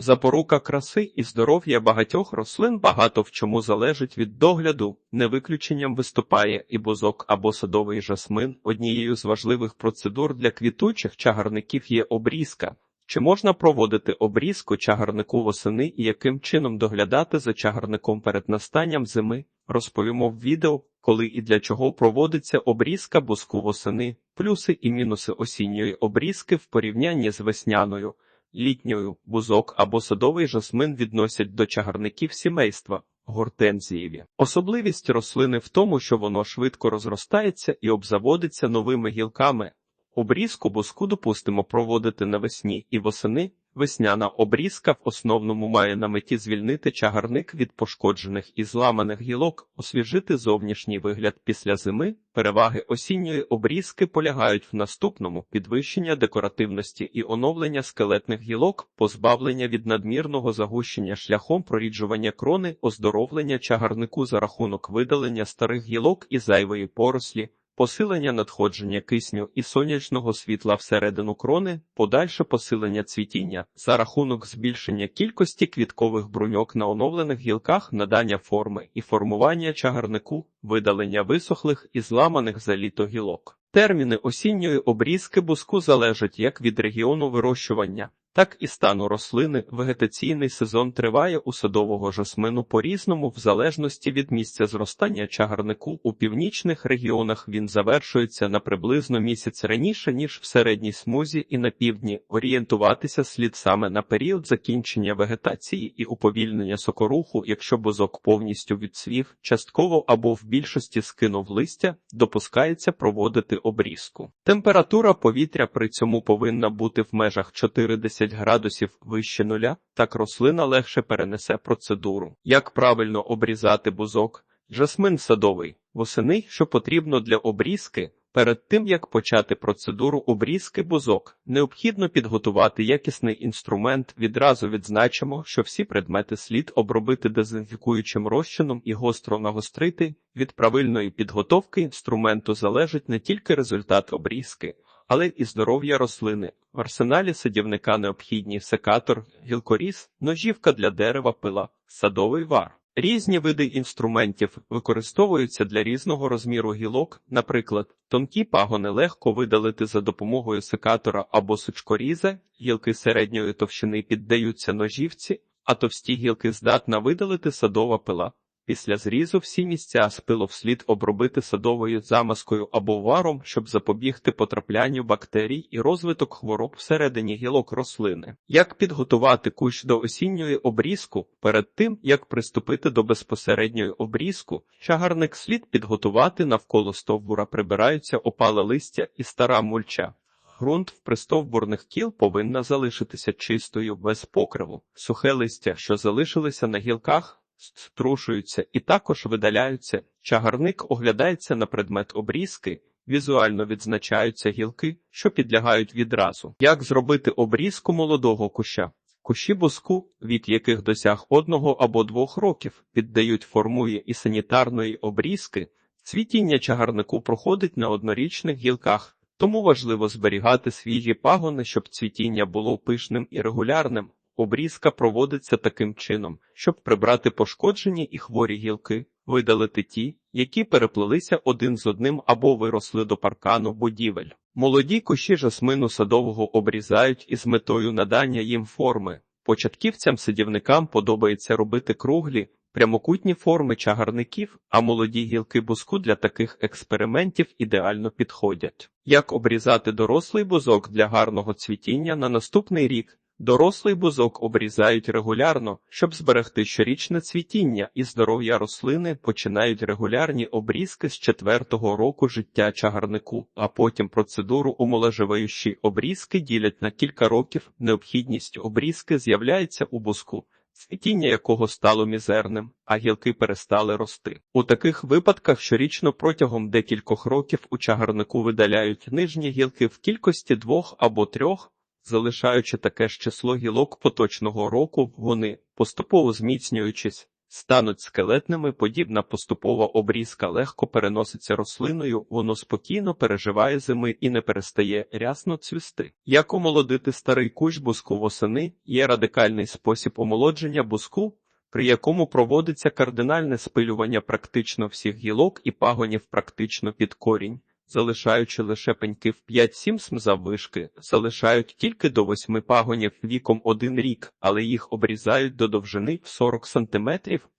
Запорука краси і здоров'я багатьох рослин багато в чому залежить від догляду. Не виключенням виступає і бузок або садовий жасмин. Однією з важливих процедур для квітучих чагарників є обрізка. Чи можна проводити обрізку чагарнику восени і яким чином доглядати за чагарником перед настанням зими? Розповімо в відео, коли і для чого проводиться обрізка буску восени, плюси і мінуси осінньої обрізки в порівнянні з весняною. Літньою бузок або садовий жасмин відносять до чагарників сімейства гортензієві. Особливість рослини в тому, що воно швидко розростається і обзаводиться новими гілками. Обрізку буску допустимо проводити навесні і восени. Весняна обрізка в основному має на меті звільнити чагарник від пошкоджених і зламаних гілок, освіжити зовнішній вигляд після зими. Переваги осінньої обрізки полягають в наступному підвищення декоративності і оновлення скелетних гілок, позбавлення від надмірного загущення шляхом проріджування крони, оздоровлення чагарнику за рахунок видалення старих гілок і зайвої порослі. Посилення надходження кисню і сонячного світла всередину крони, подальше посилення цвітіння за рахунок збільшення кількості квіткових бруньок на оновлених гілках, надання форми і формування чагарнику, видалення висохлих і зламаних за літо гілок. Терміни осінньої обрізки буску залежать як від регіону вирощування, так і стану рослини. Вегетаційний сезон триває у садового жасмину по-різному, в залежності від місця зростання чагарнику. У північних регіонах він завершується на приблизно місяць раніше, ніж в середній смузі, і на півдні орієнтуватися слід саме на період закінчення вегетації і уповільнення сокоруху, якщо бузок повністю відцвів, частково або в більшості скинув листя, допускається проводити обрізку. Температура повітря при цьому повинна бути в межах 40 градусів вище нуля, так рослина легше перенесе процедуру. Як правильно обрізати бузок? Жасмин садовий. Восени, що потрібно для обрізки. Перед тим як почати процедуру обрізки бузок, необхідно підготувати якісний інструмент. Відразу відзначимо, що всі предмети слід обробити дезінфікуючим розчином і гостро нагострити. Від правильної підготовки інструменту залежить не тільки результат обрізки, але й здоров'я рослини. В арсеналі садівника необхідні секатор, гілкоріз, ножівка для дерева, пила, садовий вар. Різні види інструментів використовуються для різного розміру гілок, наприклад, тонкі пагони легко видалити за допомогою секатора або сучкоріза, гілки середньої товщини піддаються ножівці, а товсті гілки здатна видалити садова пила. Після зрізу всі місця з пилу вслід обробити садовою замазкою або варом, щоб запобігти потраплянню бактерій і розвиток хвороб всередині гілок рослини. Як підготувати кущ до осінньої обрізку перед тим, як приступити до безпосередньої обрізку, чагарник слід підготувати навколо стовбура прибираються опале листя і стара мульча. Грунт в пристовбурних кіл повинна залишитися чистою без покриву. Сухе листя, що залишилися на гілках, струшуються і також видаляються. Чагарник оглядається на предмет обрізки, візуально відзначаються гілки, що підлягають відразу. Як зробити обрізку молодого куща? Кущі буску, від яких досяг одного або двох років, піддають формує і санітарної обрізки. Цвітіння чагарнику проходить на однорічних гілках, тому важливо зберігати свіжі пагони, щоб цвітіння було пишним і регулярним. Обрізка проводиться таким чином, щоб прибрати пошкоджені і хворі гілки, видалити ті, які переплелися один з одним або виросли до паркану будівель. Молоді кущі жасмину садового обрізають із метою надання їм форми. Початківцям-садівникам подобається робити круглі, прямокутні форми чагарників, а молоді гілки бузку для таких експериментів ідеально підходять. Як обрізати дорослий бузок для гарного цвітіння на наступний рік? Дорослий бузок обрізають регулярно, щоб зберегти щорічне цвітіння і здоров'я рослини починають регулярні обрізки з четвертого року життя чагарнику, а потім процедуру умоложиваючі обрізки ділять на кілька років. Необхідність обрізки з'являється у бузку, цвітіння якого стало мізерним, а гілки перестали рости. У таких випадках щорічно протягом декількох років у чагарнику видаляють нижні гілки в кількості двох або трьох. Залишаючи таке ж число гілок поточного року, вони, поступово зміцнюючись, стануть скелетними, подібна поступова обрізка легко переноситься рослиною, воно спокійно переживає зими і не перестає рясно цвісти. Як омолодити старий кущ буску восени є радикальний спосіб омолодження буску, при якому проводиться кардинальне спилювання практично всіх гілок і пагонів практично під корінь. Залишаючи лише пеньки в 5-7 см заввишки, залишають тільки до 8 пагонів віком один рік, але їх обрізають до довжини в 40 см.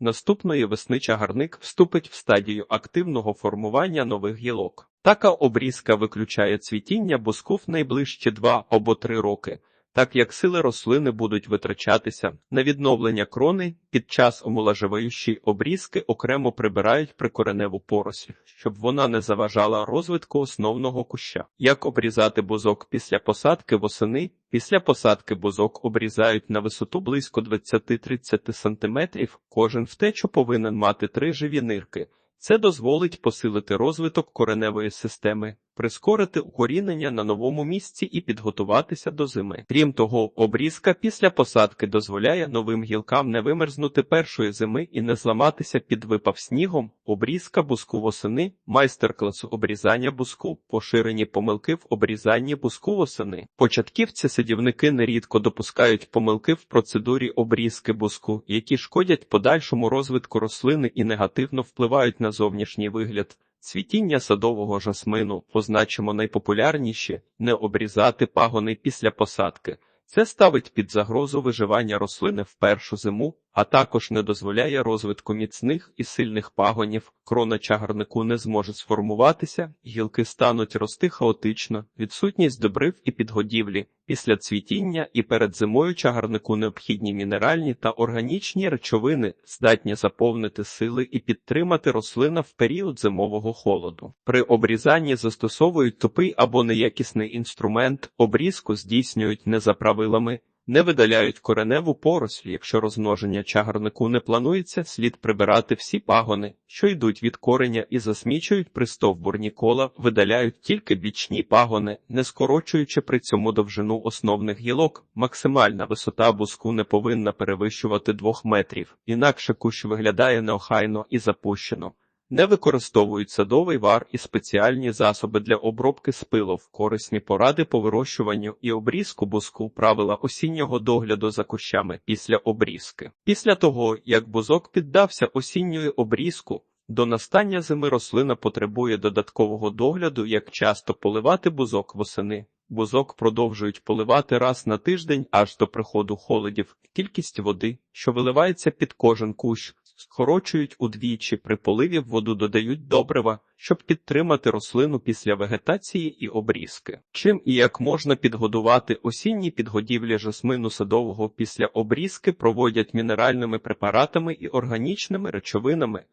Наступної весни чагарник вступить в стадію активного формування нових гілок. Така обрізка виключає цвітіння буску в найближчі 2 або 3 роки так як сили рослини будуть витрачатися на відновлення крони під час омоложиваючої обрізки окремо прибирають прикореневу поросль, щоб вона не заважала розвитку основного куща. Як обрізати бузок після посадки восени? Після посадки бузок обрізають на висоту близько 20-30 см. Кожен втечу повинен мати три живі нирки. Це дозволить посилити розвиток кореневої системи, прискорити укорінення на новому місці і підготуватися до зими. Крім того, обрізка після посадки дозволяє новим гілкам не вимерзнути першої зими і не зламатися під випав снігом. Обрізка буску восени, майстер-клас обрізання буску, поширені помилки в обрізанні буску восени. Початківці садівники нерідко допускають помилки в процедурі обрізки буску, які шкодять подальшому розвитку рослини і негативно впливають на зовнішній вигляд. Цвітіння садового жасмину позначимо найпопулярніші не обрізати пагони після посадки. Це ставить під загрозу виживання рослини в першу зиму, а також не дозволяє розвитку міцних і сильних пагонів. Крона чагарнику не зможе сформуватися, гілки стануть рости хаотично, відсутність добрив і підгодівлі. Після цвітіння і перед зимою чагарнику необхідні мінеральні та органічні речовини, здатні заповнити сили і підтримати рослина в період зимового холоду. При обрізанні застосовують тупий або неякісний інструмент, обрізку здійснюють не за правилами. Не видаляють кореневу поросль, якщо розмноження чагарнику не планується, слід прибирати всі пагони, що йдуть від кореня і засмічують пристовбурні кола, видаляють тільки бічні пагони, не скорочуючи при цьому довжину основних гілок. Максимальна висота буску не повинна перевищувати двох метрів, інакше кущ виглядає неохайно і запущено. Не використовують садовий вар і спеціальні засоби для обробки спилов, корисні поради по вирощуванню і обрізку бузку, правила осіннього догляду за кущами після обрізки. Після того, як бузок піддався осінньої обрізку, до настання зими рослина потребує додаткового догляду, як часто поливати бузок восени. Бузок продовжують поливати раз на тиждень аж до приходу холодів. Кількість води, що виливається під кожен кущ, скорочують удвічі, при поливі в воду додають добрива, щоб підтримати рослину після вегетації і обрізки. Чим і як можна підгодувати осінні підгодівлі жасмину садового після обрізки проводять мінеральними препаратами і органічними речовинами.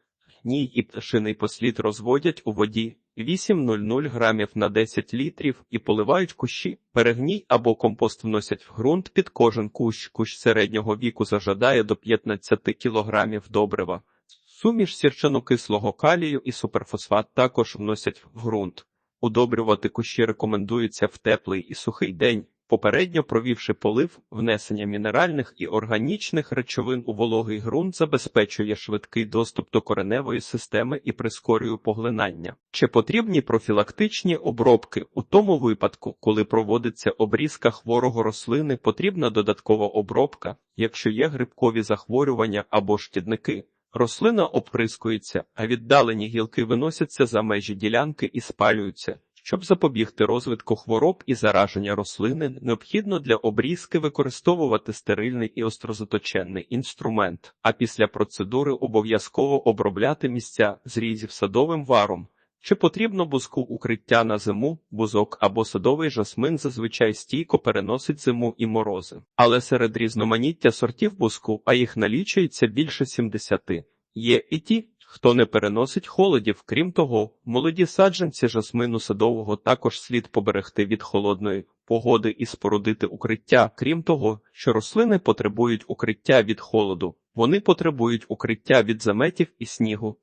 Гній і пташиний послід розводять у воді 8,00 грамів на 10 літрів і поливають кущі. Перегній або компост вносять в ґрунт під кожен кущ. Кущ середнього віку зажадає до 15 кілограмів добрива. Суміш сірчано-кислого калію і суперфосфат також вносять в ґрунт. Удобрювати кущі рекомендується в теплий і сухий день попередньо провівши полив, внесення мінеральних і органічних речовин у вологий ґрунт забезпечує швидкий доступ до кореневої системи і прискорює поглинання. Чи потрібні профілактичні обробки у тому випадку, коли проводиться обрізка хворого рослини, потрібна додаткова обробка, якщо є грибкові захворювання або шкідники. Рослина оприскується, а віддалені гілки виносяться за межі ділянки і спалюються. Щоб запобігти розвитку хвороб і зараження рослини, необхідно для обрізки використовувати стерильний і острозаточенний інструмент, а після процедури обов'язково обробляти місця зрізів садовим варом. Чи потрібно бузку укриття на зиму, бузок або садовий жасмин зазвичай стійко переносить зиму і морози. Але серед різноманіття сортів бузку, а їх налічується більше 70, є і ті, хто не переносить холодів. Крім того, молоді саджанці жасмину садового також слід поберегти від холодної погоди і спорудити укриття. Крім того, що рослини потребують укриття від холоду, вони потребують укриття від заметів і снігу.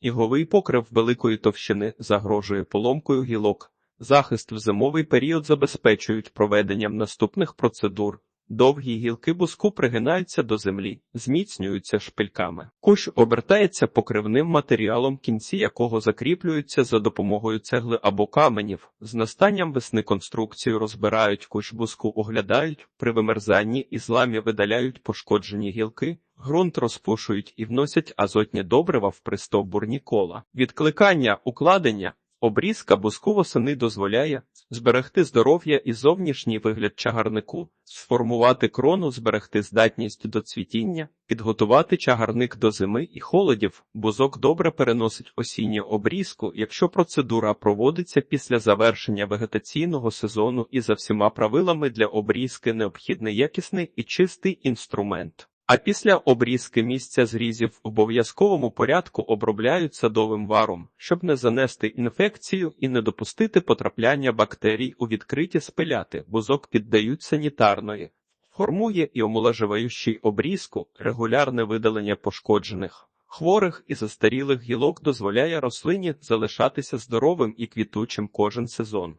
Сніговий покрив великої товщини загрожує поломкою гілок. Захист в зимовий період забезпечують проведенням наступних процедур Довгі гілки буску пригинаються до землі, зміцнюються шпильками. Кущ обертається покривним матеріалом, кінці якого закріплюються за допомогою цегли або каменів. З настанням весни конструкцію розбирають, кущ буску оглядають, при вимерзанні і зламі видаляють пошкоджені гілки. Ґрунт розпушують і вносять азотні добрива в пристовбурні кола. Відкликання, укладення, обрізка буску восени дозволяє зберегти здоров'я і зовнішній вигляд чагарнику, сформувати крону, зберегти здатність до цвітіння, підготувати чагарник до зими і холодів. Бузок добре переносить осінню обрізку, якщо процедура проводиться після завершення вегетаційного сезону і за всіма правилами для обрізки необхідний якісний і чистий інструмент. А після обрізки місця зрізів в обов'язковому порядку обробляють садовим варом, щоб не занести інфекцію і не допустити потрапляння бактерій у відкриті спиляти. Бузок піддають санітарної, формує і омолаживаючий обрізку, регулярне видалення пошкоджених. Хворих і застарілих гілок дозволяє рослині залишатися здоровим і квітучим кожен сезон.